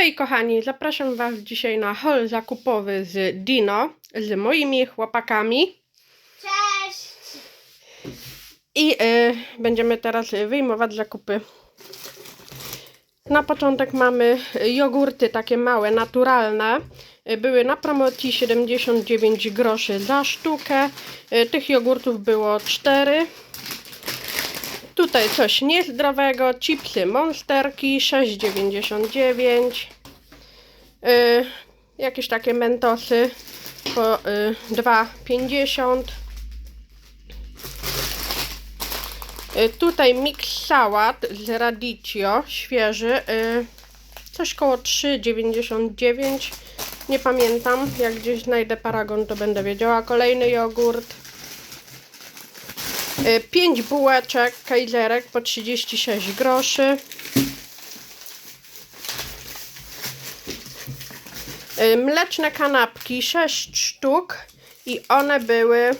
Hej kochani, zapraszam Was dzisiaj na haul zakupowy z Dino, z moimi chłopakami Cześć! i y, będziemy teraz wyjmować zakupy. Na początek mamy jogurty takie małe, naturalne. Były na promocji 79 groszy za sztukę. Y, Tych jogurtów było 4. Tutaj coś niezdrowego, chipsy monsterki 6,99. Y, jakieś takie mentosy po y, 2,50. Y, Tutaj mix sałat z radicchio, świeży, y, coś koło 3,99. Nie pamiętam, jak gdzieś znajdę paragon, to będę wiedziała. Kolejny jogurt. 5 bułeczek, kajzerek po 36 groszy. Y, Mleczne kanapki 6 sztuk i one były y,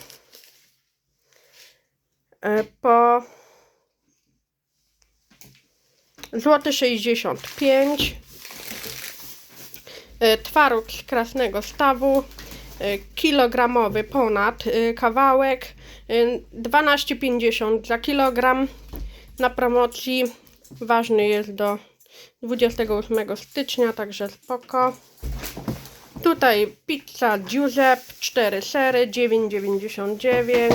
po złoty 65 Y, twaróg z krasnego stawu kilogramowy ponad y, kawałek y, 12,50 za kilogram. Na promocji ważny jest do 28 stycznia także spoko. Tutaj pizza Giuseppe 4 sery 9,99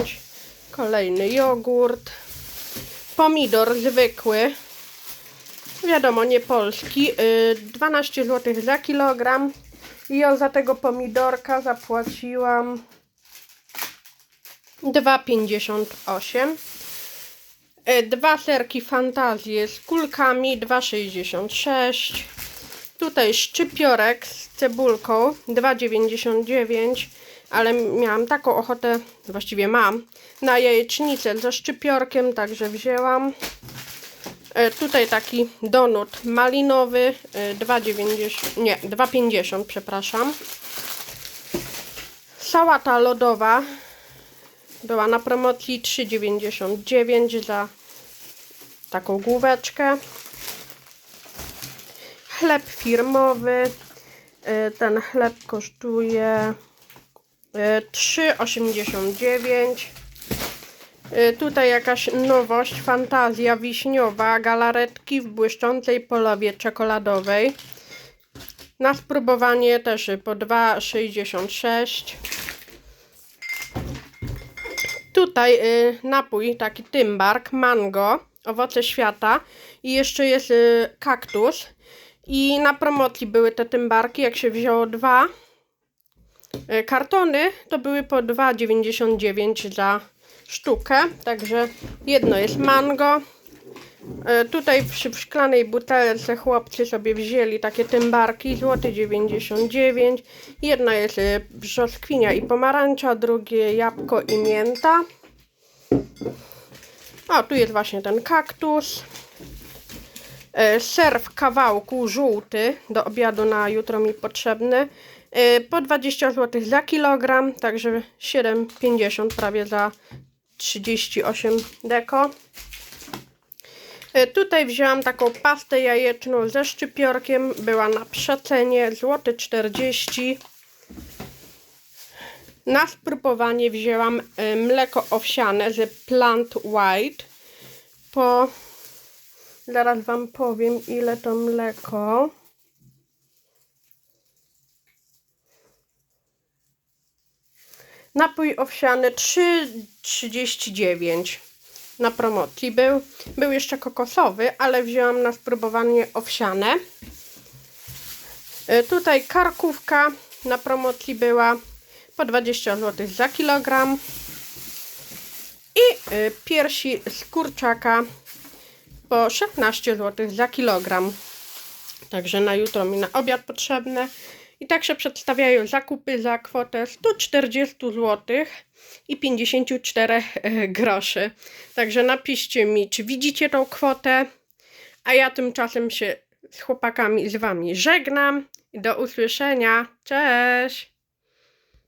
kolejny jogurt. Pomidor zwykły. Wiadomo nie polski. Y, 12 zł za kilogram i ja za tego pomidorka zapłaciłam 2,58 Y, Dwa serki fantazje z kulkami 2,66 Tutaj szczypiorek z cebulką 2,99 ale miałam taką ochotę, właściwie mam, na jajecznicę ze szczypiorkiem, także wzięłam. E, Tutaj taki donut malinowy, e, 2,90, nie, 2,50, przepraszam. Sałata lodowa była na promocji 3,99 za taką główeczkę. Chleb firmowy. E, Ten chleb kosztuje e, 3,89. Y, Tutaj jakaś nowość, fantazja wiśniowa, galaretki w błyszczącej polowie czekoladowej. Na spróbowanie też po 2,66. Tutaj y, napój taki tymbark, mango, owoce świata i jeszcze jest y, kaktus. I na promocji były te tymbarki, jak się wzięło dwa kartony, to były po 2,99 za sztukę. Także jedno jest mango. E, Tutaj w, szklanej butelce chłopcy sobie wzięli takie tymbarki, złoty 99. Jedna jest e, brzoskwinia i pomarańcza, drugie jabłko i mięta. O, tu jest właśnie ten kaktus. E, Ser w kawałku żółty do obiadu na jutro mi potrzebny. Po 20 zł za kilogram, także 7,50 prawie za 38 deko. E, Tutaj wzięłam taką pastę jajeczną ze szczypiorkiem. Była na przecenie złoty 40. Na spróbowanie wzięłam e, mleko owsiane z Plant White. Po zaraz wam powiem ile to mleko. Napój owsiany 3,39 na promocji był. Był jeszcze kokosowy, ale wzięłam na spróbowanie owsiane. E, Tutaj karkówka na promocji była po 20 zł za kilogram. I e, piersi z kurczaka po 16 zł za kilogram. Także na jutro mi na obiad potrzebne. I tak się przedstawiają zakupy za kwotę 140 zł i 54 groszy. Także napiszcie mi, czy widzicie tą kwotę. A ja tymczasem się z chłopakami i z wami żegnam. Do usłyszenia. Cześć!